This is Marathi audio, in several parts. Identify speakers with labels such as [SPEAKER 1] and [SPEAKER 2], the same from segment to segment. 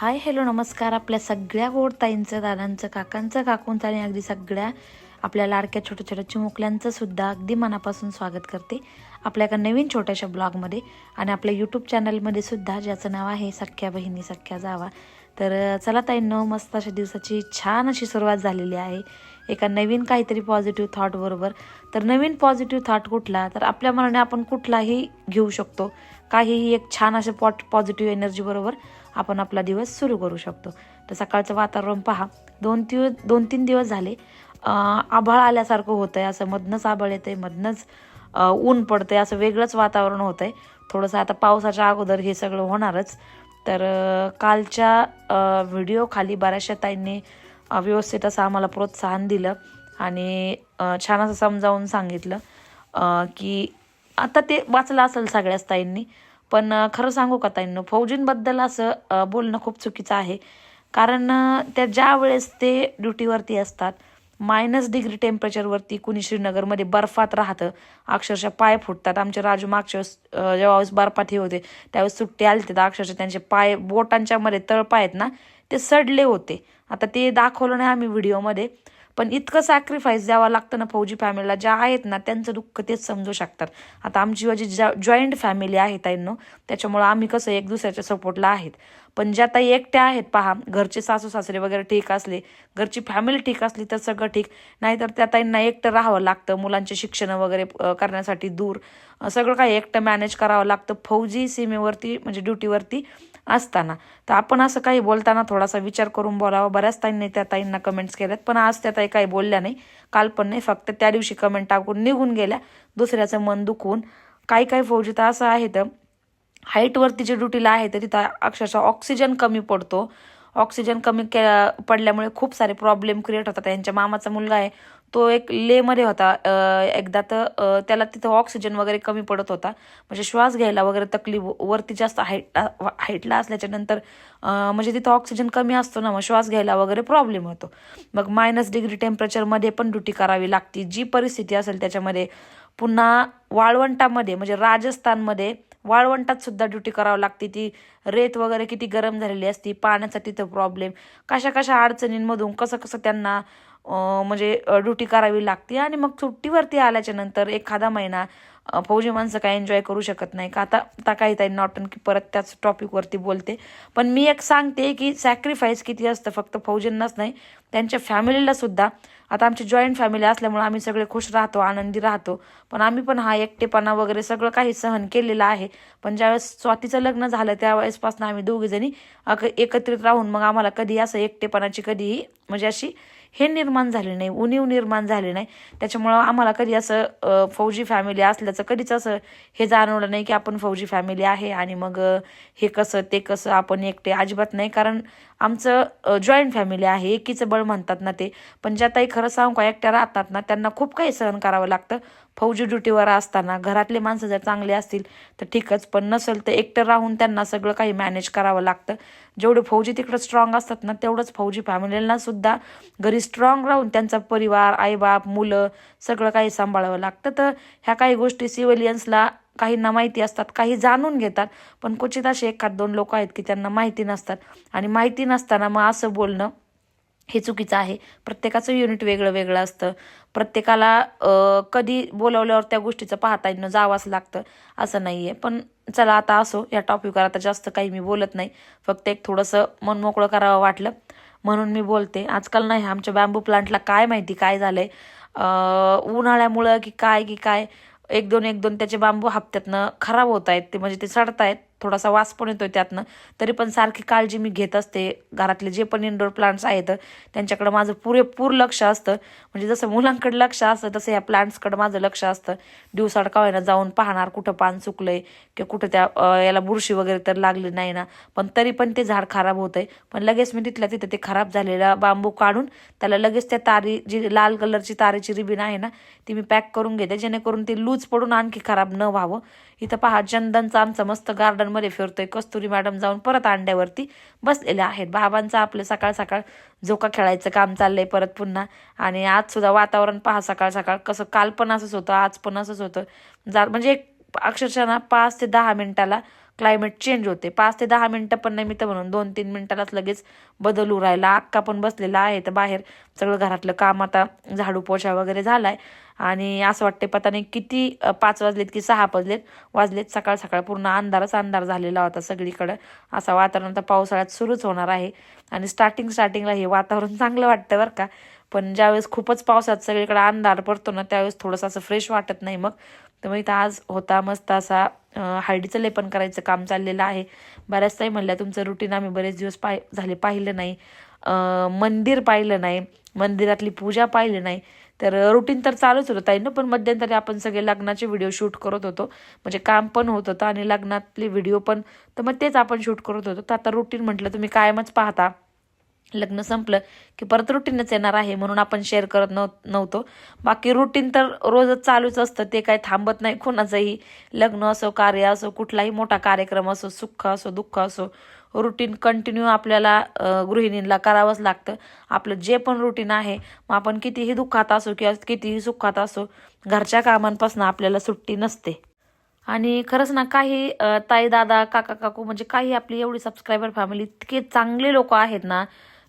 [SPEAKER 1] हाय हॅलो नमस्कार. आपल्या सगळ्या गोड ताईंचं दादांचं काकांचं काकूंचं आणि अगदी सगळ्या आपल्या लाडक्या छोट्या छोट्या चिमुकल्यांचं सुद्धा अगदी मनापासून स्वागत करते आपल्या एका नवीन छोट्याशा ब्लॉगमध्ये. आणि आपल्या यूट्यूब चॅनलमध्ये सुद्धा ज्याचं नाव आहे सख्या बहिणी सख्या जावा. तर चला ताईंनो मस्त अशा दिवसाची छान अशी सुरुवात झालेली आहे. एका नवीन काहीतरी पॉझिटिव्ह थॉटबरोबर तर नवीन पॉझिटिव्ह थॉट कुठला? तर आपल्या मनाने आपण कुठलाही घेऊ शकतो. काहीही एक छान असे पॉट पॉझिटिव्ह एनर्जीबरोबर आपण आपला दिवस सुरू करू शकतो. तर सकाळचं वातावरण पहा. दोन दिवस दोन तीन दिवस झाले. आभाळ आल्यासारखं होतं आहे असं मधनंच आभाळ येतं आहे मधनंच ऊन पडतं आहे असं वेगळंच वातावरण होतं आहे थोडंसं आता पावसाच्या अगोदर हे सगळं होणारच. तर कालच्या व्हिडिओखाली व्हिडिओ खाली बऱ्याचशा ताईंनी व्यवस्थित असं आम्हाला प्रोत्साहन दिलं. आणि छान असं समजावून सांगितलं. की आता ते वाचलं असेल सगळ्याच ताईंनी. पण खरं सांगू का ताईंनो फौजींबद्दल असं बोलणं खूप चुकीचं आहे. कारण त्या ज्या वेळेस ते ड्युटीवरती असतात मायनस डिग्री टेम्परेचरवरती कुणी श्रीनगरमध्ये बर्फात राहतं अक्षरशः पाय फुटतात. आमचे राजू मागच्या वेळेस अं, बर्फात हे होते त्यावेळेस सुट्टी आली तर अक्षरशः त्यांचे पाय बोटांच्या मध्ये तळपाय आहेत ना ते सडले होते. आता ते दाखवलं नाही आम्ही व्हिडिओमध्ये पण इतकं सॅक्रिफाईस द्यावं लागतं ना फौजी फॅमिलीला ज्या आहेत ना त्यांचं दुःख तेच समजू शकतात. आता आमची माझी जॉईंट फॅमिली आहे ताईंनो त्याच्यामुळं आम्ही कसं एक दुसऱ्याच्या सपोर्टला आहेत. पण ज्या ताई एकट्या आहेत पहा घरचे सासू सासरे वगैरे ठीक असले घरची फॅमिली ठीक असली तर सगळं ठीक. नाहीतर त्या ताईंना एकटं राहावं लागतं मुलांचे शिक्षण वगैरे करण्यासाठी दूर. सगळं काही एकटं मॅनेज करावं लागतं फौजी सीमेवरती म्हणजे ड्युटीवरती असताना. तर आपण असं काही बोलताना थोडासा विचार करून बोलावं. बऱ्याच ताईंनी त्या ताईंना कमेंट्स केल्यात पण आज त्या ताई काही बोलल्या नाही. काल पण नाही फक्त त्या दिवशी कमेंट टाकून निघून गेल्या. दुसऱ्याचं मन दुखवून. काही काही फौजी तर असं आहे तर हाईटवरती जे ड्युटीला आहे तर तिथं अक्षरशः ऑक्सिजन कमी पडतो. ऑक्सिजन कमी के पडल्यामुळे खूप सारे प्रॉब्लेम क्रिएट होतात. यांच्या मामाचा मुलगा आहे तो एक लेमध्ये होता. एकदा तर त्याला तिथं ऑक्सिजन वगैरे कमी पडत होता. म्हणजे श्वास घ्यायला वगैरे तकलीफ वरती जास्त हाईट हाईटला असल्याच्या नंतर म्हणजे तिथं ऑक्सिजन कमी असतो ना मग श्वास घ्यायला वगैरे प्रॉब्लेम होतो. मग मायनस डिग्री टेम्परेचरमध्ये पण ड्युटी करावी लागते. जी परिस्थिती असेल त्याच्यामध्ये पुन्हा वाळवंटामध्ये म्हणजे राजस्थानमध्ये वाळवंटात सुद्धा ड्युटी करावं लागते. ती रेत वगैरे किती गरम झालेली असती पाण्याचा तिथं प्रॉब्लेम कशा कशा अडचणींमधून कसं कसं त्यांना म्हणजे ड्युटी करावी लागते आणि मग सुट्टीवरती आल्याच्यानंतर एखादा महिना फौजी माणसं काय एन्जॉय करू शकत नाही. का आता आता काही ताई नॉटन की परत त्याच टॉपिकवरती बोलते. पण मी एक सांगते की सॅक्रिफाईस किती असतं फक्त फौजींनाच नाही त्यांच्या फॅमिलीला सुद्धा. आता आमची जॉईंट फॅमिली असल्यामुळे आम्ही सगळे खुश राहतो आनंदी राहतो. पण आम्ही पण हा एकटेपणा वगैरे सगळं काही सहन केलेलं आहे. पण ज्यावेळेस स्वातीचं लग्न झालं त्यावेळेसपासून आम्ही दोघी जणी अक- एकत्रित राहून मग आम्हाला कधी असं एकटेपणाची कधीही म्हणजे अशी हे निर्माण झाले नाही उणीव निर्माण झाली नाही. त्याच्यामुळं आम्हाला कधी असं फौजी फॅमिली असल्याचं कधीच असं हे जाणवलं नाही की आपण फौजी फॅमिली आहे आणि मग हे कसं ते कसं आपण एकटे अजिबात नाही. कारण आमचं जॉईंट फॅमिली आहे एकीचं बळ म्हणतात ना ते. पण ज्या ताई खरं सांगू का एकट्या राहतात ना त्यांना खूप काही सहन करावं लागतं. फौजी ड्युटीवर असताना घरातले माणसं जर चांगले असतील तर ठीकच पण नसेल तर एकटं राहून त्यांना सगळं काही मॅनेज करावं लागतं. जेवढे फौजी तिकडं स्ट्रॉंग असतात ना तेवढंच फौजी फॅमिलीला सुद्धा घरी स्ट्रॉंग राहून त्यांचा परिवार आईबाप मुलं सगळं काही सांभाळावं लागतं. तर ह्या काही गोष्टी सिव्हिलियन्सला काहींना माहिती असतात काही जाणून घेतात पण क्वचित असे एखाद दोन लोक आहेत की त्यांना माहिती नसतात. आणि माहिती नसताना मग असं बोलणं हे चुकीचं आहे. प्रत्येकाचं युनिट वेगळं वेगळं असतं. प्रत्येकाला कधी बोलवल्यावर त्या गोष्टीचं पाहता येणं जावंच लागतं असं नाही आहे पण चला आता असो या टॉपिकवर आता जास्त काही मी बोलत नाही. फक्त एक थोडंसं मन मोकळं करावं वाटलं. म्हणून मी बोलते. आजकाल नाही आमच्या बॅम्बू प्लांटला काय माहिती काय झालं आहे उन्हाळ्यामुळं की काय की काय? एक दोन एक दोन त्याचे बांबू हप्त्यातनं खराब होत आहेत. ते म्हणजे ते सडतायत. थोडासा वास पण येतोय त्यातनं. तरी पण सारखी काळजी मी घेत असते. घरातले जे पण इनडोअर प्लांट्स आहेत त्यांच्याकडं माझं पुरेपूर लक्ष असतं. म्हणजे जसं मुलांकडे लक्ष असतं तसं या प्लांट्सकडं माझं लक्ष असतं. दिवसाड का जाऊन पाहणार कुठं पान चुकलंय किंवा कुठं त्या याला बुरशी वगैरे तर लागली नाही ना. पण तरी पण ते झाड खराब होतंय. पण लगेच मी तिथल्या तिथं ते खराब झालेला बांबू काढून त्याला लगेच त्या तारी जी लाल कलरची तारेची रिबीन आहे ना ती मी पॅक करून घेते. जेणेकरून ती लूज पडून आणखी खराब न व्हावं. इथं पहा चंदनचं आमचं मस्त गार्डनमध्ये फिरतोय. कस्तुरी मॅडम जाऊन परत अंड्यावरती बसलेल्या आहेत. बाबांचं आपलं सकाळ सकाळ झोका खेळायचं काम चाललंय परत पुन्हा. आणि आज सुद्धा वातावरण पहा सकाळ सकाळ कसं काल पण असंच होतं आज पण असंच होतं. जा म्हणजे एक अक्षरशः ना पाच ते दहा मिनिटाला क्लायमेट चेंज होते. पाच ते दहा मिनटं पण नाही मी तर म्हणून. दोन तीन मिनिटालाच लगेच बदल राहिला. अक्का पण बसलेला आहे तर बाहेर सगळं घरातलं काम आता झाडू पोछा वगैरे झालाय. आणि असं वाटते पता नाही किती पाच वाजलेत की सहा वाजलेत वाजलेत सकाळ सकाळ. पूर्ण अंधारच अंधार झालेला होता सगळीकडं. असा वातावरण आता पावसाळ्यात सुरूच होणार आहे. आणि स्टार्टिंग स्टार्टिंगला हे वातावरण चांगलं वाटतं बरं का. पण ज्यावेळेस खूपच पावसात सगळीकडे अंधार पडतो ना त्यावेळेस थोडंसं असं फ्रेश वाटत नाही मग. तर मग इथं आज होता मस्त असा हळदीचं लेपन करायचं काम चाललेलं आहे. बऱ्याच ताई म्हणल्या तुमचं रुटीन आम्ही बरेच दिवस पाय झाले पाहिलं नाही. मंदिर पाहिलं नाही. मंदिरातली पूजा पाहिली नाही. तर रुटीन तर चालूच होतं ताईनं पण मध्यंतरी आपण सगळे लग्नाचे व्हिडिओ शूट करत होतो. म्हणजे काम पण होत होतं आणि लग्नातले व्हिडिओ पण तर मग तेच आपण शूट करत होतो. तर आता रुटीन म्हटलं तुम्ही कायमच पाहता. लग्न संपलं की परत रुटीनच येणार आहे म्हणून आपण शेअर करत नव नव्हतो. बाकी रुटीन तर रोजच चालूच असतं ते काय थांबत नाही कोणाचंही. लग्न असो कार्य असो कुठलाही मोठा कार्यक्रम असो सुख असो दुःख असो रुटीन कंटिन्यू आपल्याला गृहिणींना करावंच लागतं. आपलं जे पण रुटीन आहे मग आपण कितीही दुःखात असो किंवा कितीही सुखात असो घरच्या कामांपासून आपल्याला सुट्टी नसते. आणि खरंच ना काही ताई दादा काका काकू म्हणजे काही आपली एवढी सबस्क्रायबर फॅमिली इतके चांगले लोक आहेत ना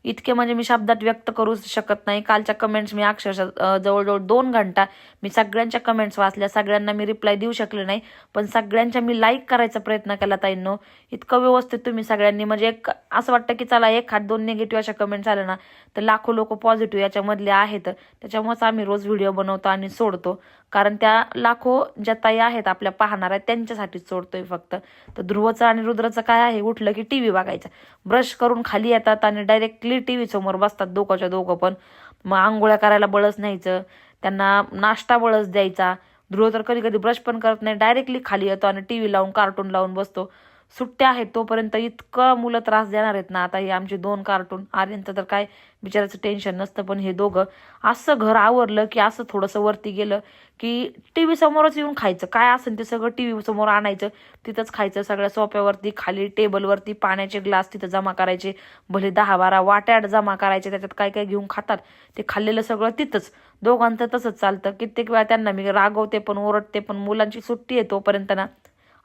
[SPEAKER 1] इतके म्हणजे मी शब्दात व्यक्त करू शकत नाही. कालच्या कमेंट्स मी अक्षरशः जवळजवळ दोन घंटा मी सगळ्यांच्या कमेंट्स वाचल्या. सगळ्यांना मी रिप्लाय देऊ शकले नाही. पण सगळ्यांच्या मी लाईक करायचा प्रयत्न केला ताईंनो. इतकं व्यवस्थित तुम्ही सगळ्यांनी म्हणजे एक असं वाटतं की चला एक हात दोन निगेटिव्ह अशा कमेंट्स आल्या ना तर लाखो लोक पॉझिटिव्ह याच्यामधले आहेत. त्याच्यामुळेच आम्ही रोज व्हिडिओ बनवतो आणि सोडतो. कारण त्या लाखो ज्या ताई आहेत आपल्या पाहणाऱ्या त्यांच्यासाठी त्यांच्यासाठीच सोडतोय फक्त. तर ध्रुवचं आणि रुद्रचं काय आहे? उठलं की टी व्ही बघायचा. ब्रश करून खाली येतात आणि डायरेक्टली टी व्ही समोर बसतात दोघंच्या दोघं पण. मग आंघोळ्या करायला बळच न्यायचं. त्यांना नाश्ता बळच द्यायचा. ध्रुव तर कधी कधी ब्रश पण करत नाही. डायरेक्टली खाली येतो आणि टी व्ही लावून कार्टून लावून बसतो. सुट्ट्या आहेत तोपर्यंत इतकं मुलं त्रास देणार आहेत ना. आता हे आमचे दोन कार्टून. आर्यनचं तर काय बिचाराचं टेन्शन नसतं पण हे दोघं असं घर आवरलं की असं थोडंसं वरती गेलं की टी व्ही समोरच येऊन खायचं. काय असेल ते सगळं टी व्ही समोर आणायचं. तिथंच खायचं. सगळ्या सोप्यावरती खाली टेबलवरती पाण्याचे ग्लास तिथं जमा करायचे. भले दहा बारा वाट्यात जमा करायचे त्याच्यात काय काय घेऊन खातात. ते खाल्लेलं सगळं तिथंच. दोघांचं तसंच चालतं. कित्येक वेळा त्यांना मी रागवते पण ओरडते पण मुलांची सुट्टी आहे तोपर्यंत ना.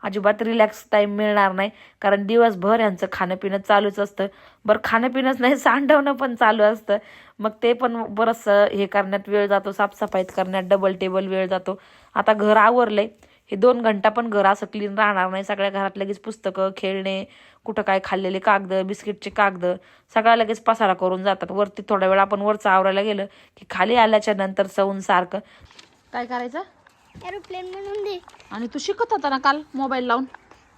[SPEAKER 1] अजिबात रिलॅक्स टाईम मिळणार नाही. कारण दिवसभर यांचं खाणंपिणं चालूच असतं. बरं खाणं पिणंच नाही सांडवणं पण चालू असतं. मग ते पण बरंचसं हे करण्यात वेळ जातो साफसफाईत करण्यात डबल टेबल वेळ जातो. आता घर आवरलंय. हे दोन घंटा पण घर असं क्लीन राहणार नाही. सगळ्या घरात लगेच पुस्तकं खेळणे कुठं काय खाल्लेले कागद बिस्किटचे कागद सगळ्या लगेच पसारा करून जातात. वरती थोडा वेळ आपण वरचं आवरायला गेलं की खाली आल्याच्यानंतर सवून सारखं. काय करायचं?
[SPEAKER 2] एरोप्लेन म्हणून दे.
[SPEAKER 1] आणि तू शिकत होता ना काल मोबाईल लावून?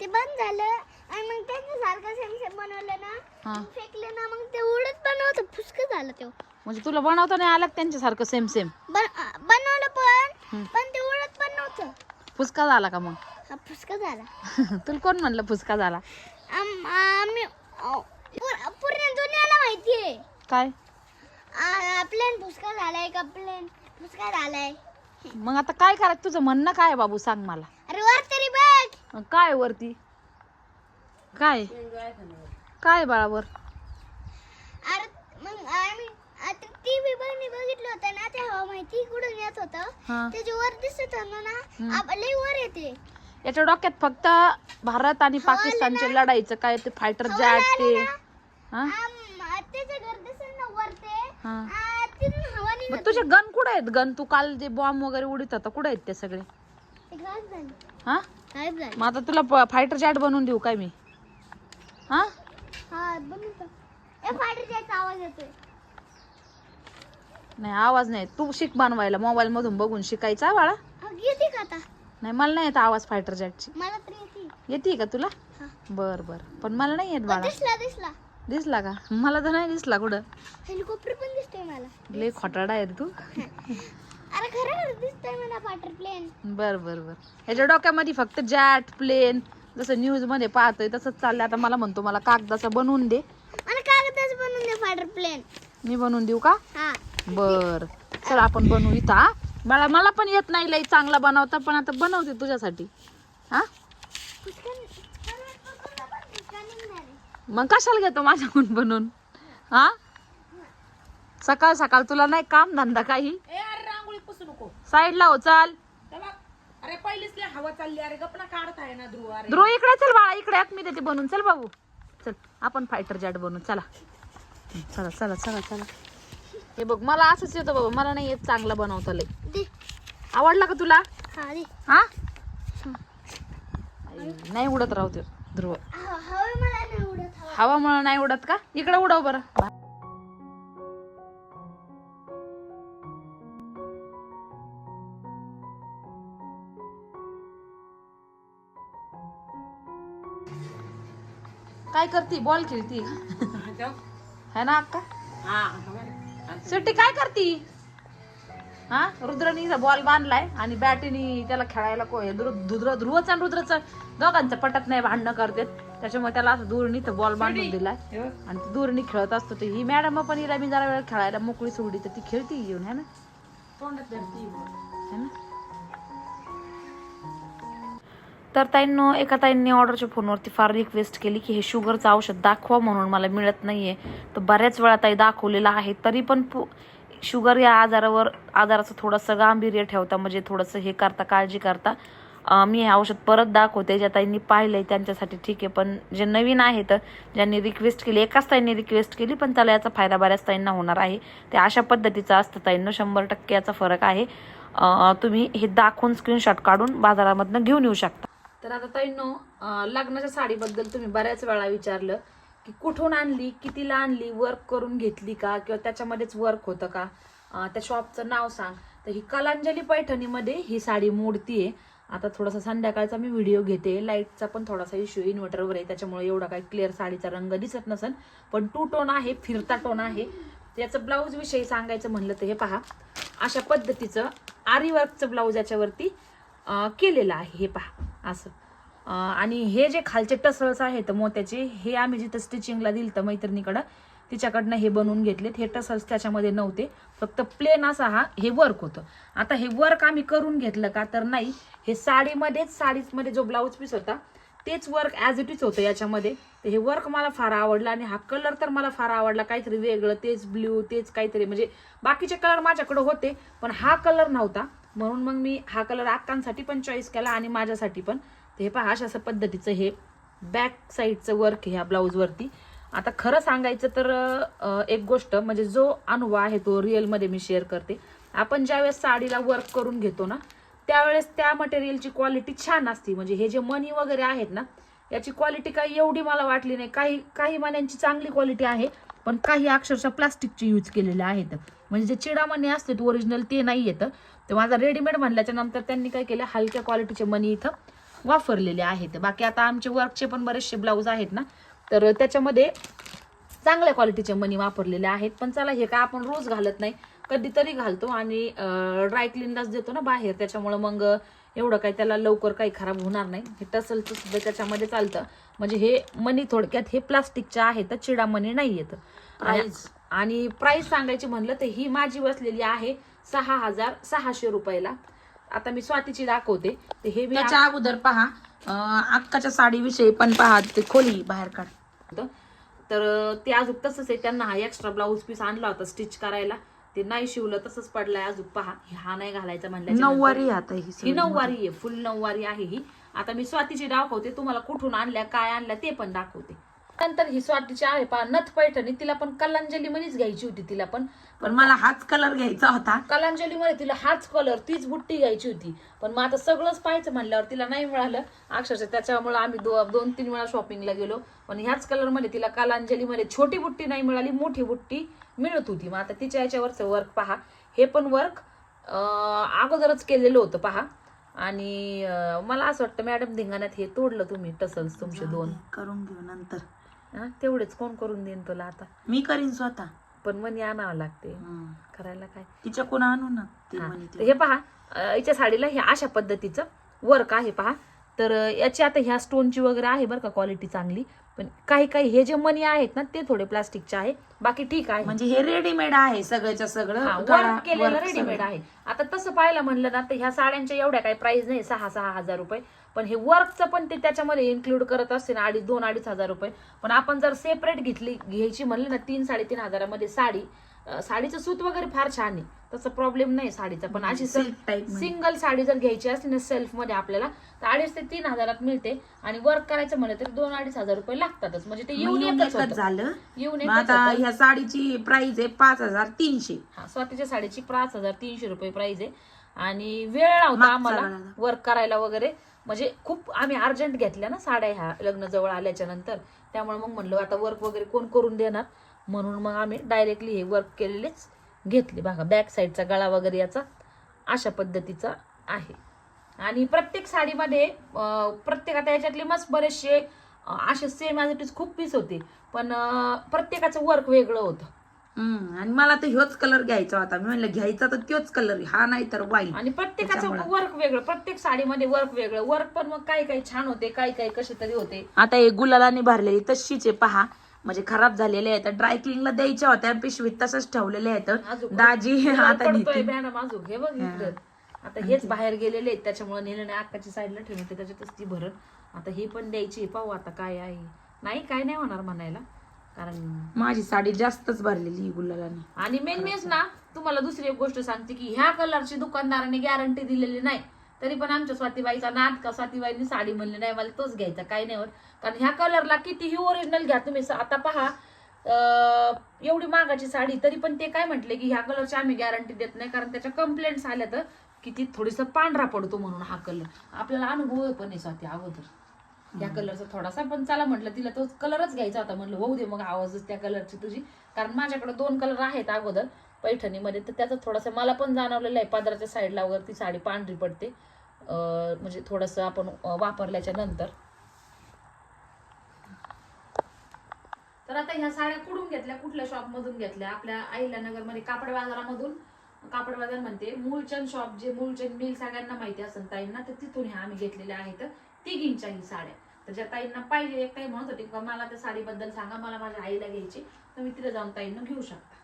[SPEAKER 2] ते बंद झालं. आणि मग त्यांचं सारखं सेम सेम बनवलं
[SPEAKER 1] हा.
[SPEAKER 2] ना फेकले ना मग ते उडत बनवतं फुसक झालं ते.
[SPEAKER 1] म्हणजे तुला बनवता नाही आलं का त्यांच्यासारखं सेम सेम
[SPEAKER 2] बन बनवलं पण पण ते उडत पण नव्हतं.
[SPEAKER 1] फुसका झाला का मग?
[SPEAKER 2] हा फुसक झाला.
[SPEAKER 1] तुला कोण म्हणलं फुसका झाला?
[SPEAKER 2] आम- आम्ही अ, पूर- पूर्ण दुनियाला माहितीये.
[SPEAKER 1] काय?
[SPEAKER 2] प्लेन फुसका झालाय का प्लेन फुसका झालाय.
[SPEAKER 1] मग आता काय करायचं? तुझं म्हणणं काय आहे बाबू? सांग मला.
[SPEAKER 2] अरे वर तरी बघ
[SPEAKER 1] काय वरती? काय? काय बाळावर?
[SPEAKER 2] अरे मग आम्ही आता टीव्ही बघणी बघितलं होतं ना तेव्हा माहिती कुठून येत होतं?
[SPEAKER 1] हा.
[SPEAKER 2] त्याच्या वर दिसत होतं ना आप- लई वर येते.
[SPEAKER 1] याच्या डोक्यात फक्त भारत आणि पाकिस्तानचे लढाईचं काय ते फायटर जॅट ते. हा?
[SPEAKER 2] आम- त्याचं घर दिसेल ना वर ते
[SPEAKER 1] हा.
[SPEAKER 2] आ, तिथून हवा
[SPEAKER 1] मग तुझे गन कुठे आहेत गन तू काल जे बॉम्ब वगैरे उडीत होता कुठे आहेत ते सगळे?
[SPEAKER 2] ते गायब झालं.
[SPEAKER 1] हा?
[SPEAKER 2] गायब झालं.
[SPEAKER 1] मग आता तुला फायटर जॅट बनवून देऊ काय मी? हा?
[SPEAKER 2] हा बनवतो ए फायटर जायचा आवाज येतोय.
[SPEAKER 1] नाही आवाज नाही. तू शिक बनवायला. मोबाईल मधून बघून शिकायचा बाळा.
[SPEAKER 2] येते का आता?
[SPEAKER 1] नाही मला नाही येत आवाज फायटर जॅटची
[SPEAKER 2] मला तर येते.
[SPEAKER 1] येते का तुला?
[SPEAKER 2] हा.
[SPEAKER 1] बर बर. पण मला नाही येत बाळा.
[SPEAKER 2] दिसला दिसला.
[SPEAKER 1] दिसला का? मला तर नाही दिसला कुठं.
[SPEAKER 2] हेलिकॉप्टर पण दिसतोय मला.
[SPEAKER 1] लय खोटाडा आहे रे तू.
[SPEAKER 2] अरे खरं खरं दिसतोय मला प्लेन.
[SPEAKER 1] बर बर बर. ह्याच्या डोक्यामध्ये फक्त जॅट प्लेन जसं न्यूजमध्ये पाहतोय तसंच चाललंय. आता मला म्हणतो मला कागदाचं बनवून दे.
[SPEAKER 2] मला कागदाच बनवून दे फायटर प्लेन.
[SPEAKER 1] मी बनवून देऊ का?
[SPEAKER 2] हा.
[SPEAKER 1] बर. चल आपण बनवू इथं हा. मला मला पण येत नाही लई चांगला बनवता पण आता बनवते तुझ्यासाठी. हा
[SPEAKER 2] फुसका फुसका पण फुसका निघणार आहे.
[SPEAKER 1] मग कशाला घेतो माझ्याकडून बनवून? हा? सकाळ सकाळ तुला नाही काम धंदा काही? साईडला हो चाल.
[SPEAKER 3] अरे पहिलीच लय हवा चालली अरे गपना काढताय ना ध्रुव अरे.
[SPEAKER 4] ध्रुव इकडे चल बाळा इकडे आत मी देते बनवून. चल बाबू. चल आपण फायटर जॅट बनवू. चला. हं, चला चला चला चला. हे बघ मला असंच येतं बाबा मला नाही येत चांगला बनवता लय.
[SPEAKER 2] दे.
[SPEAKER 4] आवडला का तुला?
[SPEAKER 2] हा दे.
[SPEAKER 4] हा? आई, नाही उडत राहते ध्रुव.
[SPEAKER 2] ह- हवे मला नाही उडत हवा
[SPEAKER 4] हवामुळं नाही उडत का? इकडे उडव बरं. काय करती? बॉल खेळती. है ना अक्का? सुट्टी काय करती? हा? रुद्रनी बॉल बांधलाय आणि बॅटीनी त्याला खेळायला को हे ध्रुव आणि रुद्रच दोघांचं पटत नाही भांडणं करतात. त्याच्यामुळे त्याला असं दूरनी तर बॉल बांधून दिलाय. आणि ती दूरनी खेळत असतो तर ही मॅडम पण हिला मी जरा वेळ खेळायला मोकळी सोडली तर ती खेळती येऊन है ना. है तर ताईंनो एका ताईंनी ऑर्डरच्या फोनवरती फार रिक्वेस्ट केली की हे शुगरचं औषध दाखवा म्हणून मला मिळत नाहीये. तर बऱ्याच वेळा ताई दाखवलेलं आहे. तरी पण शुगर या आजारावर आजाराचं थोडंसं गांभीर्य ठेवता म्हणजे थोडंसं हे करता काळजी करता. मी हे औषध परत दाखवते ज्या ताईंनी पाहिलंय त्यांच्यासाठी ठीक आहे. पण जे नवीन आहेत ज्यांनी रिक्वेस्ट केली एकाच ताईंनी रिक्वेस्ट केली पण त्याला याचा फायदा बऱ्याच ताईंना होणार आहे. ते अशा पद्धतीचं असतं ताईंनो शंभर टक्के याचा फरक आहे. तुम्ही हे दाखवून स्क्रीनशॉट काढून बाजारामधनं घेऊन येऊ शकता. तर आता ताईंनो लग्नाच्या साडीबद्दल तुम्ही बऱ्याच वेळा विचारलं की कुठून आणली कितीला आणली वर्क करून घेतली का किंवा त्याच्यामध्येच वर्क होतं का? त्या शॉपचं नाव सांग. तर ही कलांजली पैठणीमध्ये ही साडी मोडतीये. आता थोडासा संध्याकाळचा मी व्हिडिओ घेते. लाईटचा पण थोडासा इश्यू इन्व्हर्टरवर आहे. त्याच्यामुळे एवढा काही क्लिअर साडीचा रंग दिसत नसेल पण टू टोन आहे फिरता टोन आहे. याचं ब्लाऊज विषयी सांगायचं म्हणलं तर हे पहा. अशा पद्धतीचं आरी वर्कचं ब्लाऊज याच्यावरती केलेलं आहे. हे पहा. असं. आणि हे जे खालचे टसल्स आहेत मोत्याचे हे आम्ही जिथं स्टिचिंगला दिलं तर मैत्रिणीकडं तिच्याकडनं हे बनवून घेतलेत हे टसल्स त्याच्यामध्ये नव्हते. फक्त प्लेन असा हा हे वर्क होतं. आता हे वर्क आम्ही करून घेतलं का तर नाही. हे साडीमध्येच साडीमध्ये जो ब्लाऊज पीस होता तेच वर्क ॲज इट इज होतं याच्यामध्ये. तर हे वर्क मला फार आवडलं आणि हा कलर तर मला फार आवडला. काहीतरी वेगळं तेच ब्ल्यू तेच काहीतरी. म्हणजे बाकीचे कलर माझ्याकडे होते पण हा कलर नव्हता. म्हणून मग मी हा कलर अक्कांसाठी पण चॉईस केला आणि माझ्यासाठी पण. तर हे पहा अशा पद्धतीचं हे बॅक साईडचं वर्क ह्या ब्लाऊजवरती आता खरं सांगायचं तर एक गोष्ट म्हणजे जो अनुभव आहे तो रिअलमध्ये मी शेअर करते. आपण ज्यावेळेस साडीला वर्क करून घेतो ना त्यावेळेस त्या मटेरियलची क्वालिटी छान असते. म्हणजे हे जे मनी वगैरे आहेत ना याची क्वालिटी काही एवढी मला वाटली नाही. काही काही मण्यांची चांगली क्वालिटी आहे पण काही अक्षरशः प्लास्टिकचे यूज केलेले आहेत. म्हणजे जे चिडामणी असतात ओरिजिनल ते नाही येतं तर माझा रेडीमेड म्हणल्याच्या नंतर त्यांनी काय केलं हलक्या क्वालिटीचे मनी इथं वापरलेले आहेत. बाकी आता आमचे वर्कचे पण बरेचसे ब्लाऊज आहेत ना तर त्याच्यामध्ये चांगल्या क्वालिटीचे मनी वापरलेले आहेत. पण चला हे काय आपण रोज घालत नाही. कधीतरी घालतो आणि ड्राय क्लीनलाच देतो ना बाहेर. त्याच्यामुळं मग एवढं काही त्याला लवकर काही खराब होणार नाही. हे टसलचं सुद्धा त्याच्यामध्ये चालतं. म्हणजे हे मनी थोडक्यात हे प्लास्टिकचे आहेत. चिडा मनी नाही येत. आणि प्राइस सांगायची म्हणलं तर ही माझी बसलेली आहे सहा हजार सहाशे रुपयाला. आता मी स्वातीची दाखवते. तर हे
[SPEAKER 3] त्याच्या अगोदर पहा अक्काच्या साडीविषयी पण पहा ते खोली बाहेर काढ.
[SPEAKER 4] होतं. तर ते अजून तसंच आहे. त्यांना हा एक्स्ट्रा ब्लाऊज पीस आणला होता स्टिच करायला. ते नाही शिवलं तसंच पडलाय अजून पहा हा नाही घालायचा
[SPEAKER 3] नऊवारी आता ही
[SPEAKER 4] ही. नऊवारी आहे फुल नऊवारी आहे ही. आता मी स्वातीची दाखवते तुम्हाला कुठून आणल्या काय आणल्या ते पण दाखवते. नंतर ही स्वातीची आहे पहा नथ पैठणी तिला पण कलांजली मध्येच घ्यायची होती तिला पण.
[SPEAKER 3] पण मला हाच कलर घ्यायचा होता.
[SPEAKER 4] कलांजली मध्ये तिला हाच कलर तीच बुट्टी घ्यायची होती. पण मग आता सगळंच पाहायचं म्हणल्यावर तिला नाही मिळालं. अक्षरशः त्याच्यामुळे आम्ही दो, दोन तीन वेळा शॉपिंगला गेलो. पण ह्याच कलरमध्ये तिला कलांजली मध्ये छोटी बुट्टी नाही मिळाली मोठी बुट्टी मिळत होती. मग आता तिच्या याच्यावरचं वर्क पहा. हे पण वर्क अगोदरच केलेलं होतं पहा. आणि मला असं वाटतं मॅडम धिंगाण्यात हे तोडलं तुम्ही टसल्स तुमचे दोन.
[SPEAKER 3] करून घेऊ नंतर.
[SPEAKER 4] हा, तेवढेच कोण करून देईन तुला आता.
[SPEAKER 3] मी करीन स्वतः.
[SPEAKER 4] पण मनी आणावं लागते.
[SPEAKER 3] हं.
[SPEAKER 4] करायला काय?
[SPEAKER 3] तिच्या कोण आणू ना? ती
[SPEAKER 4] हा.
[SPEAKER 3] म्हणे
[SPEAKER 4] तर
[SPEAKER 3] ती.
[SPEAKER 4] हे पहा अं, हिच्या साडीला हे अशा पद्धतीचं वर्क आहे पहा. तर याची आता ह्या स्टोनची वगैरे आहे बरं का क्वालिटी चांगली. पण काही काही हे जे मनी आहेत ना ते थोडे प्लास्टिकचे आहे. बाकी ठीक आहे.
[SPEAKER 3] म्हणजे हे रेडीमेड आहे सगळ्याच्या सगळं.
[SPEAKER 4] केलेलं रेडीमेड. आहे. आता तसं पाहायला म्हणलं ना तर ह्या साड्यांच्या एवढ्या काही प्राइस नाही सहा सहा हजार रुपये. पण हे वर्कचं पण ते त्याच्यामध्ये इन्क्लूड करत असते ना अडीच दोन अडीच हजार रुपये. पण आपण जर सेपरेट घेतली घ्यायची म्हणलं ना तीन साडेतीन हजारामध्ये साडी साडीचं सूत वगैरे फार छान आहे. तसं प्रॉब्लेम नाही साडीचा. पण अशी. सिंगल साडी जर घ्यायची असली ना सेल्फमध्ये आपल्याला तर अडीच ते तीन हजारात मिळते. आणि वर्क करायचं म्हणलं तर दोन अडीच हजार रुपये लागतातच. म्हणजे ते येऊन एकच.
[SPEAKER 3] झालं.
[SPEAKER 4] येऊन
[SPEAKER 3] आता. ह्या साडीची प्राइस आहे पाच हजार तीनशे.
[SPEAKER 4] हा स्वातीच्या साडीची पाच हजार तीनशे रुपये प्राइस आहे. आणि वेळ
[SPEAKER 3] मागचा
[SPEAKER 4] आम्हाला. वर्क करायला वगैरे. म्हणजे खूप आम्ही अर्जंट घेतल्या ना साड्या ह्या लग्न जवळ आल्याच्यानंतर. त्यामुळे मग म्हणलं आता वर्क वगैरे कोण करून देणार? म्हणून मग आम्ही डायरेक्टली हे वर्क केलेलेच. घेतले. बघा बॅक साईडचा गळा वगैरे याचा अशा पद्धतीचा आहे. आणि प्रत्येक साडीमध्ये प्रत्येक आता याच्यातले मस्त बरेचसे असे सेम ॲज खूप पीस होते. पण प्रत्येकाचं वर्क वेगळं होतं.
[SPEAKER 3] आणि मला तर ह्योच कलर घ्यायचा होता. मी म्हणलं घ्यायचा तर त्योच कलर हा नाही तर वाईट
[SPEAKER 4] आणि प्रत्येकाचं. वर्क वेगळं प्रत्येक साडीमध्ये वर्क वेगळं. वर्क पण मग काही काही छान होते काही काही कसे तरी होते.
[SPEAKER 3] आता हे गुलालाने भरलेली तशीच आहे पहा. म्हणजे खराब झालेले आहेत. ड्राय क्लिनला द्यायच्या होत्या पिशवीत तसंच ठेवलेले आहेत. दाजी आता.
[SPEAKER 4] मॅडम अजून. हे बघ आता हेच बाहेर गेलेले आहेत. त्याच्यामुळे नेलं नाही. अक्काची साईडला ठेवून ते त्याच्यातच ती भरण आता ही पण द्यायची. पाहू आता काय आहे. नाही काय नाही होणार म्हणायला. कारण
[SPEAKER 3] माझी साडी जास्तच भरलेली ही गुलालाने.
[SPEAKER 4] आणि मेन मेस ना तुम्हाला दुसरी एक गोष्ट सांगते की ह्या कलरची दुकानदाराने गॅरंटी दिलेली नाही. तरी पण आमच्या स्वातीबाईचा नाद का स्वातीबाईंनी साडी म्हणली नाही मला तोच घ्यायचा काही नाही होत. कारण ह्या कलरला कितीही ओरिजिनल घ्या तुम्ही आता पहा एवढी महागाची साडी तरी पण ते काय म्हटले की ह्या कलरची आम्ही गॅरंटी देत नाही कारण त्याच्या कंप्लेंट्स आल्या तर किती थोडीसा पांढरा पडतो म्हणून हा कलर आपल्याला अनुभव पण आहे स्वाती अगोदर. या कलरचा थोडासा पण चला म्हटलं तिला तो कलरच घ्यायचा होता म्हटलं होऊ दे मग आवाजच त्या कलरची तुझी. कारण माझ्याकडे दोन कलर आहेत अगोदर पैठणीमध्ये तर त्याचा थोडासा मला पण जाणवलेलं आहे पदराच्या साईडला वगैरे ती साडी पांढरी पडते. म्हणजे थोडंसं आपण वापरल्याच्या नंतर. तर आता ह्या साड्या कुठून घेतल्या कुठल्या शॉप मधून घेतल्या? आपल्या आईला नगरमध्ये कापड बाजारामधून. कापड बाजार म्हणते मूलचंद शॉप जे मूलचंद मिल सगळ्यांना माहिती असेल ताईंना तर तिथून ह्या आम्ही घेतलेल्या आहेत तिघींच्या ही साड्या. तर ज्या ताईंना पाहिजे एक ताई म्हणत होती मला त्या साडीबद्दल सांगा मला माझ्या आईला घ्यायची तर मी तिथे जाऊन ताईंना घेऊ शकता.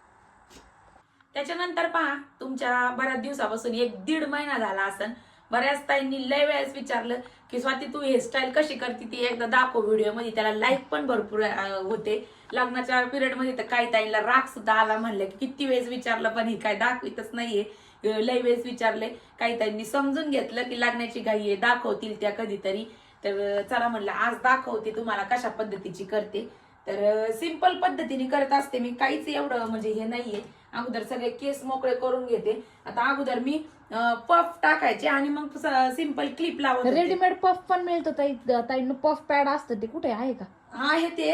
[SPEAKER 3] त्याच्यानंतर पहा तुमच्या बऱ्याच दिवसापासून एक दीड महिना झाला असन बऱ्याच ताईंनी लय वेळेस विचारलं की स्वाती तू हेअरस्टाईल कशी करते? ती एकदा दाखव व्हिडिओमध्ये. त्याला लाईक पण भरपूर होते. लग्नाच्या पिरियडमध्ये तर काही ताईंना राग सुद्धा आला म्हणलं की किती वेळेस विचारलं पण ही काय दाखवितच नाहीये. लय वेळेस विचारले. काही ताईंनी समजून घेतलं की लग्नाची घाई आहे दाखवतील त्या कधीतरी. तर चला म्हणलं आज दाखवते तुम्हाला कशा पद्धतीची करते. तर सिंपल पद्धतीने करत असते मी. काहीच एवढं म्हणजे हे नाहीये. अगोदर सगळे केस मोकळे करून घेते. आता अगोदर मी पफ टाकायचे आणि मग सिंपल क्लिप लावत.
[SPEAKER 4] रेडीमेड पफ पण मिळतं ताई. ताईंना पफ पॅड असतं. ते कुठे आहे का?
[SPEAKER 3] आहे ते.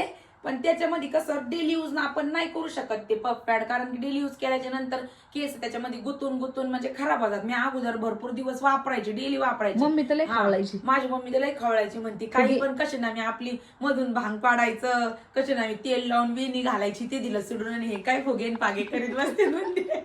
[SPEAKER 3] पण त्याच्यामध्ये कसं डेली यूज आपण नाही करू शकत ते पफ पॅड कारण की डेली यूज केल्याच्यानंतर केस त्याच्यामध्ये गुतून गुतून म्हणजे खराब होतात. मी अगोदर भरपूर दिवस वापरायचे डेली वापरायचे.
[SPEAKER 4] मम्मी तर लय. खावळायची.
[SPEAKER 3] माझी मम्मी त्याला खवळायची म्हणते. काही पण कसे ना मी आपली मधून भांग पाडायचं कसे ना मी तेल लावून वेणी घालायची ते दिलं सोडून आणि हे काय फुगेन पागे करीत बसते म्हणते.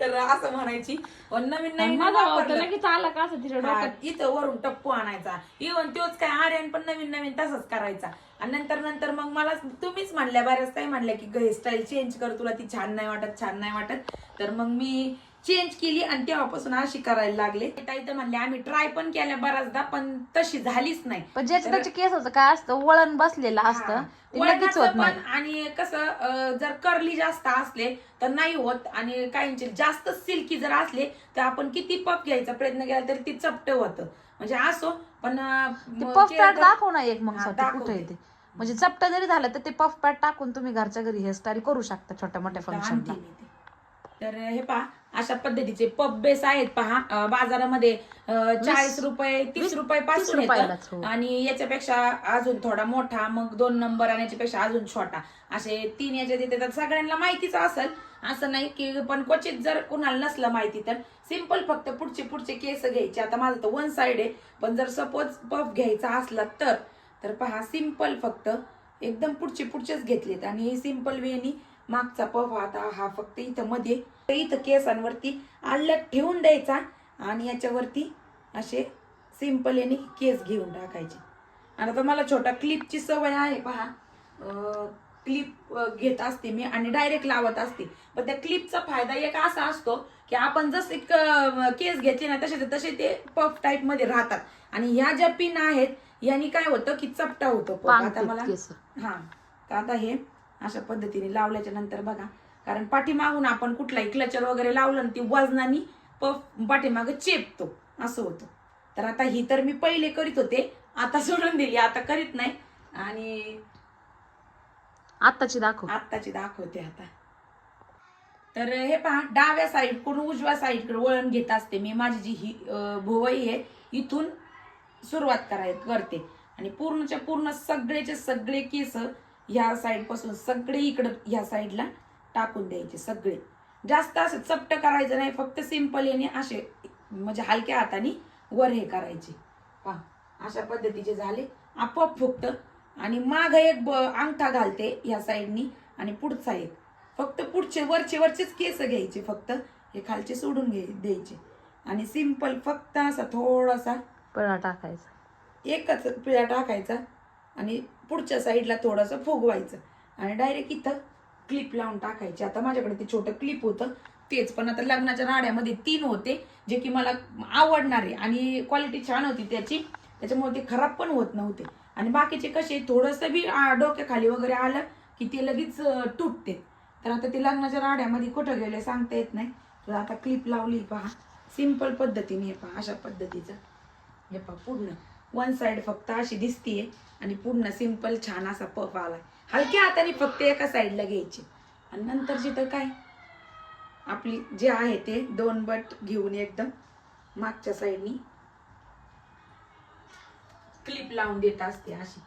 [SPEAKER 3] तर असं म्हणायची. पण नवीन नवीन
[SPEAKER 4] तर. लगेच आला का असं तिच्या डोक्यात?
[SPEAKER 3] इथं वरून टप्पू आणायचा. इवन तोच काय आर्यन पण नवीन नवीन तसंच करायचा. आणि नंतर नंतर मग मला तुम्हीच म्हणल्या बऱ्याच काही म्हणल्या की हेअरस्टाईल चेंज कर तुला ती छान नाही वाटत छान नाही वाटत. तर मग मी चेंज केली आणि तेव्हापासून अशी करायला लागले. ताई तर म्हणले आम्ही ट्राय पण केल्या बऱ्याचदा पण तशी झालीच नाही.
[SPEAKER 4] पण ज्याच्या त्याच्या केसाचं काय असतं वळण बसलेलं असतं ते लगेच
[SPEAKER 3] वळणाचं
[SPEAKER 4] होत
[SPEAKER 3] पण आणि कसं अं, जर कर्ली जास्त असले तर नाही होत आणि काहींचे जास्त सिल्की जर असले तर आपण किती पप घ्यायचा प्रयत्न केला तरी ती चपट होतं. म्हणजे असो पण
[SPEAKER 4] पफ पॅड दाखव ना एक मग
[SPEAKER 3] दाखवते.
[SPEAKER 4] कुठे येते म्हणजे चपट जरी झालं तर ते पफ पॅड टाकून तुम्ही घरच्या घरी हेअरस्टाईल करू शकता छोट्या मोठ्या फंक्शनला
[SPEAKER 3] ते. तर हे पहा अशा पद्धतीचे पप बेस आहेत पहा बाजारामध्ये चाळीस रुपये तीस रुपये पासून
[SPEAKER 4] रुपयालाच, हो.
[SPEAKER 3] आणि याच्यापेक्षा अजून थोडा मोठा मग दोन नंबर आणि याच्यापेक्षा अजून छोटा असे तीन याच्यात येते तर सगळ्यांना माहितीच असेल असं नाही की पण क्वचित जर कुणाला नसलं माहिती तर सिंपल फक्त पुढचे पुढचे केस घ्यायचे. आता माझं तर वन साईड आहे पण जर सपोज पफ घ्यायचा असला तर तर पहा सिंपल फक्त एकदम पुढचे पुढचेच घेतलेत. आणि हे सिंपल वेनी मागचा पफ आता हा फक्त इथं मध्ये इथं केसांवरती आल्लट ठेवून द्यायचा आणि याच्यावरती असे सिंपल याने केस घेऊन टाकायचे. आणि आता मला छोटा क्लिपची सवय आहे पहा. क्लिप घेत असते मी आणि डायरेक्ट लावत असते. पण त्या क्लिपचा फायदा एक असा असतो की आपण जसे केस घेतले ना तसे तसे ते पफ टाईपमध्ये राहतात. आणि ह्या ज्या पिन आहेत यांनी काय होतं की चपटा होतो. आता मला हा. तर आता हे अशा पद्धतीने लावल्याच्या नंतर बघा. कारण पाठीमागून आपण कुठलाही क्लचर वगैरे लावलं ना ती वजनानी पफ पाठीमागं चेपतो. असं होतं. तर आता ही तर मी पहिले करीत होते. आता सोडून दिली. आता करीत नाही. आणि
[SPEAKER 4] आत्ताची दाखव.
[SPEAKER 3] आत्ताची दाखवते आता. तर हे पहा डाव्या साईडकडून उजव्या साईडकडे वळण घेत असते. मी माझी जी ही भोवई भुवई आहे इथून सुरुवात कराय करते. आणि पूर्णच्या पूर्ण सगळेचे सगळे केस ह्या साईडपासून सगळे इकडं ह्या साईडला टाकून द्यायचे सगळे. जास्त असं चपट करायचं नाही फक्त सिंपल याने असे म्हणजे हलक्या हाताने वर हे करायचे. पहा अशा पद्धतीचे झाले. आपोआप फक्त आणि माग एक ब- अंगठा घालते ह्या साईडनी आणि पुढचा एक. फक्त पुढचे वरचे वरचेच केस घ्यायचे फक्त. हे खालचे सोडून घे द्यायचे. आणि सिंपल फक्त असा थोडासा
[SPEAKER 4] पळा टाकायचा.
[SPEAKER 3] एकच पिळा टाकायचा आणि पुढच्या साईडला थोडंसं फुगवायचं. आणि डायरेक्ट इथं क्लिप लावून टाकायचे. आता माझ्याकडे ते छोटं क्लिप होतं. तेच पण आता लग्नाच्या राड्यामध्ये तीन होते जे की मला आवडणारे आणि क्वालिटी छान होती त्याची. त्याच्यामुळे ते खराब पण होत नव्हते. आणि बाकीचे कसे थोडंसं बी डोक्याखाली वगैरे आलं की ते लगेच तुटते तर आता ते लग्नाच्या राड्यामध्ये कुठं गेले सांगता येत नाही. तर आता क्लिप लावली पहा. सिंपल पद्धतीने हे पहा अशा पद्धतीचं. हे पहा पूर्ण. वन साईड फक्त अशी दिसतीये आणि पूर्ण सिंपल छान असा पफ आलाय. हलक्या हाताने फक्त एका साईडला घ्यायची. आणि नंतर जिथं काय? आपली जे आहे ते दोन बट घेऊन एकदम मागच्या साईडनी क्लिप लावून देत असते अशी.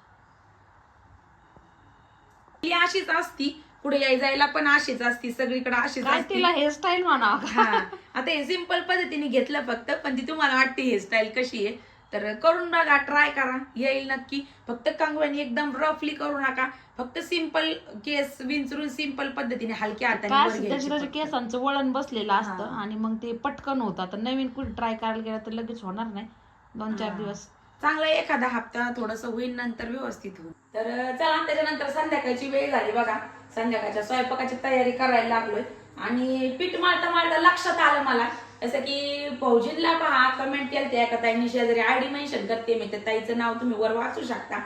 [SPEAKER 3] अशीच असती. पुढे याय जायला पण अशीच असती. सगळीकडे अशीच
[SPEAKER 4] काय
[SPEAKER 3] असती.
[SPEAKER 4] तिला हेअरस्टाईल म्हणा
[SPEAKER 3] हा. आता हे सिंपल पद्धतीने घेतलं फक्त पण ती तुम्हाला वाटते हेअरस्टाईल कशी आहे. तर करून बघा ट्राय करा. येईल नक्की. फक्त कंगव्याने एकदम रफली करू नका. फक्त सिंपल केस विंचरून सिंपल पद्धतीने हलक्या हाताने
[SPEAKER 4] काय
[SPEAKER 3] वर
[SPEAKER 4] असतं
[SPEAKER 3] घ्यायचे
[SPEAKER 4] त्याच्या
[SPEAKER 3] फक्त.
[SPEAKER 4] केसांचं वळण बसलेलं असतं
[SPEAKER 3] हा.
[SPEAKER 4] आणि मग ते पटकन होतं आता नवीन कुठे ट्राय करायला गेलं तर लगेच होणार नाही. दोन चार
[SPEAKER 3] हा.
[SPEAKER 4] दिवस.
[SPEAKER 3] चांगला एखादा हप्ता थोडस होईल नंतर व्यवस्थित होईल. तर चला त्याच्यानंतर संध्याकाळची वेळ झाली बघा. संध्याकाळच्या स्वयंपाकाची तयारी करायला लागलोय. आणि पीठ माळता माळता लक्षात आलं मला. जसं की फौजींला पहा कमेंट केलं त्या एका ताईंनी. शेजारी आयडी मेन्शन करते मी. त्या ताईचं नाव तुम्ही वर वाचू शकता.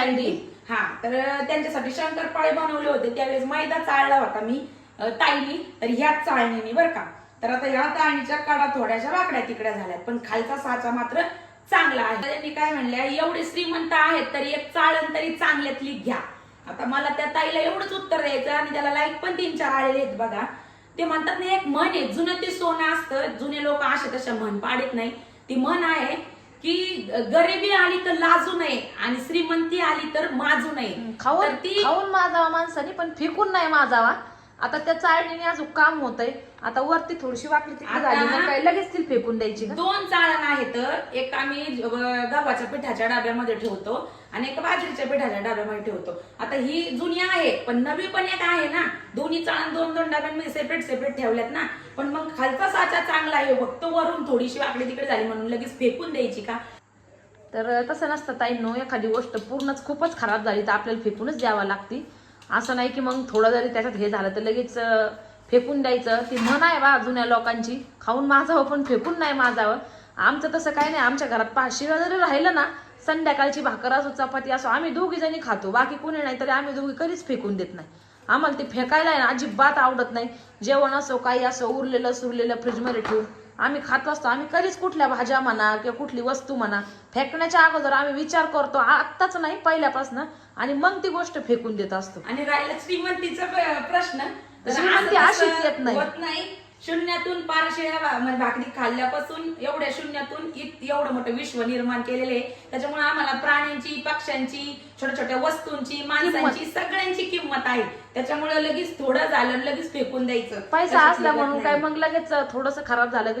[SPEAKER 4] ID.
[SPEAKER 3] हा तर त्यांच्यासाठी शंकरपाळे बनवले होते. त्यावेळेस मैदा चाळला होता मी ताईनी. तर ह्याच चाळणीने बरं का. तर आता ह्या चाळणीच्या कडा थोड्याशा वाकड्या तिकड्या झाल्यात. पण खालचा साचा मात्र चांगला आहे. त्यांनी काय म्हणल्या एवढे श्रीमंत आहेत तरी एक चाळण तरी चांगल्यातली घ्या. आता मला त्या ताईला एवढंच उत्तर द्यायचं आणि त्याला लाईक पण तीन चार आलेले आहेत बघा. ते म्हणतात ना एक म्हण आहे जुनं ते सोनं असतं जुने लोक असे तशा म्हण पाडत नाही. ती म्हण आहे की गरिबी आली तर लाजू नये आणि श्रीमंती आली तर माजू नये.
[SPEAKER 4] खाऊन
[SPEAKER 3] ती
[SPEAKER 4] खाऊन माजावा माणसाने पण फेकून नाही माजावा. आता त्या चाळणीने अजून काम होतंय. आता वरती थोडीशी वाकली तिकडे
[SPEAKER 3] आता-
[SPEAKER 4] झाली मग काय लगेच ती फेकून द्यायची का?
[SPEAKER 3] दोन चाळण आहेत एक आम्ही गव्हाच्या पिठाच्या डब्यामध्ये ठेवतो आणि एक बाजरीच्या पिठाच्या डब्यामध्ये ठेवतो. आता ही जुनी आहे पण नवी पण एक आहे ना. दोन्ही चाळण दोन दोन डब्यांमध्ये सेपरेट सेपरेट ठेवल्यात ना. पण मग खालचा साचा चांगला आहे फक्त वरून थोडीशी वाकडी तिकडे झाली म्हणून लगेच फेकून द्यायची का?
[SPEAKER 4] तर तसं नसतं ताईंनो एखादी गोष्ट पूर्णच खूपच खराब झाली तर आपल्याला फेकूनच द्यावा लागती. असं नाही की मग थोडं जरी त्याच्यात हे झालं तर लगेच फेकून द्यायचं. ती म्हण आहे बा जुन्या लोकांची खाऊन माझावं पण फेकून नाही माझावं. आमचं तसं काही नाही. आमच्या घरात पाचशेला जरी राहिलं ना संध्याकाळची भाकर असो चपाती असो आम्ही दोघी जणी खातो. बाकी कोणी नाही तरी आम्ही दोघी कधीच फेकून देत नाही. आम्हाला ते फेकायला आहे ना अजिबात आवडत नाही. जेवण असो काही असो उरलेलं सुरलेलं फ्रीजमध्ये ठेवून. आम्ही खात असतो आम्ही कधीच कुठल्या भाज्या म्हणा किंवा कुठली वस्तू म्हणा फेकण्याच्या अगोदर आम्ही विचार करतो आत्ताच नाही पहिल्यापासून. आणि मग ती गोष्ट फेकून देत असतो.
[SPEAKER 3] आणि राहिला श्रीमंतीचा प्रश्न.
[SPEAKER 4] श्रीमंती अशीच येत नाही.
[SPEAKER 3] शून्यातून पारशे म्हणजे भाकरी खाल्ल्यापासून एवढ्या शून्यातून इत- एवढं मोठं विश्व निर्माण केलेले आहे. त्याच्यामुळे आम्हाला प्राण्यांची पक्ष्यांची छोट्या छोट्या वस्तूंची माणसांची सगळ्यांची किंमत आहे. त्याच्यामुळे लगेच थोडं झालं लगेच फेकून द्यायचं.
[SPEAKER 4] पैसा असला म्हणून. काय मग लगेच थोडस खराब झालं.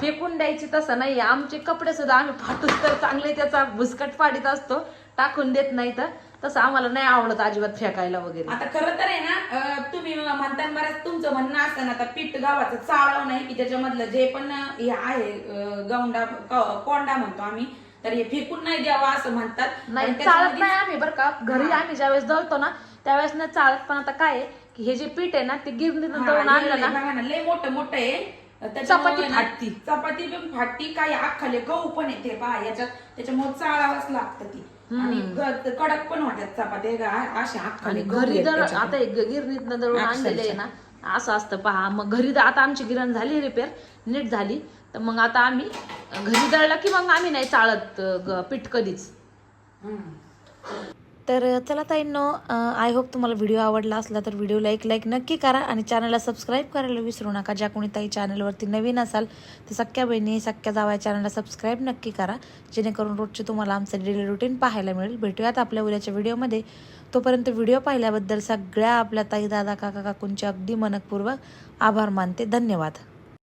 [SPEAKER 4] फेकून द्यायची तसं नाही आमचे कपडे सुद्धा आम्ही फाटून तर चांगले त्याचा भुसकट पाडीत असतो. टाकून देत नाही तर. तसं आम्हाला नाही आवडत अजिबात फेकायला वगैरे.
[SPEAKER 3] आता खरं तर आहे ना अं, तुम्ही म्हणता तुमचं म्हणणं असतं ना आता पीठ गावाचं चाळव नाही की त्याच्यामधलं जे पण अं, हे आहे अं, गौंडा क- कोंडा म्हणतो आम्ही तर हे फेकून नाही द्यावा असं म्हणतात.
[SPEAKER 4] नाही
[SPEAKER 3] पण
[SPEAKER 4] चालत
[SPEAKER 3] त्याच्यामध्ये-
[SPEAKER 4] नाही आम्ही बरं का. घरी आम्ही ज्यावेळेस दळतो ना त्यावेळेस नाही चालत पण आता काय आहे की हे जे पीठ आहे ना ते गिरणीतून
[SPEAKER 3] हा,
[SPEAKER 4] दळून
[SPEAKER 3] हे
[SPEAKER 4] आणलं
[SPEAKER 3] लय
[SPEAKER 4] ना
[SPEAKER 3] बघा ना लय मोठं मोठं आहे. त्याच्यामुळे
[SPEAKER 4] चपाती
[SPEAKER 3] ना-
[SPEAKER 4] फाटती.
[SPEAKER 3] चपाती पण फाटती काय अख्खाले गहू पण येते पहा याच्यात त्याच्यामुळे चाळावंच लागतं ती. आणि ग- कडक पण वाटत चपात्या गा- अशा अख्खा
[SPEAKER 4] आणि
[SPEAKER 3] गहू
[SPEAKER 4] घरी
[SPEAKER 3] त्याच्यात.
[SPEAKER 4] आता एक गिरणीतनं दळून आणलेले आहे ना असं असतं पहा. मग घरी द- आता आमची गिरण झाली रिपेअर नीट झाली. तर मग आता आम्ही घरी दळला की मग आम्ही नाही चाळत अं, ग- पीठ कधीच.
[SPEAKER 1] तर चला ताईंनो आय होप तुम्हाला व्हिडिओ आवडला असला तर व्हिडिओला एक लाईक नक्की करा आणि चॅनलला सबस्क्राईब करायला विसरू नका. ज्या कोणी ताई चॅनलवरती नवीन असाल तर सख्या बहिणी सख्या जावा चॅनलला सबस्क्राईब नक्की करा. जेणेकरून रोजचे तुम्हाला आमचं डेली रुटीन पाहायला मिळेल. भेटूयात आपल्या उद्याच्या व्हिडिओमध्ये तोपर्यंत व्हिडिओ पाहिल्याबद्दल सगळ्या आपल्या ताई दादा काका काकूंचे अगदी मनपूर्वक आभार मानते. धन्यवाद.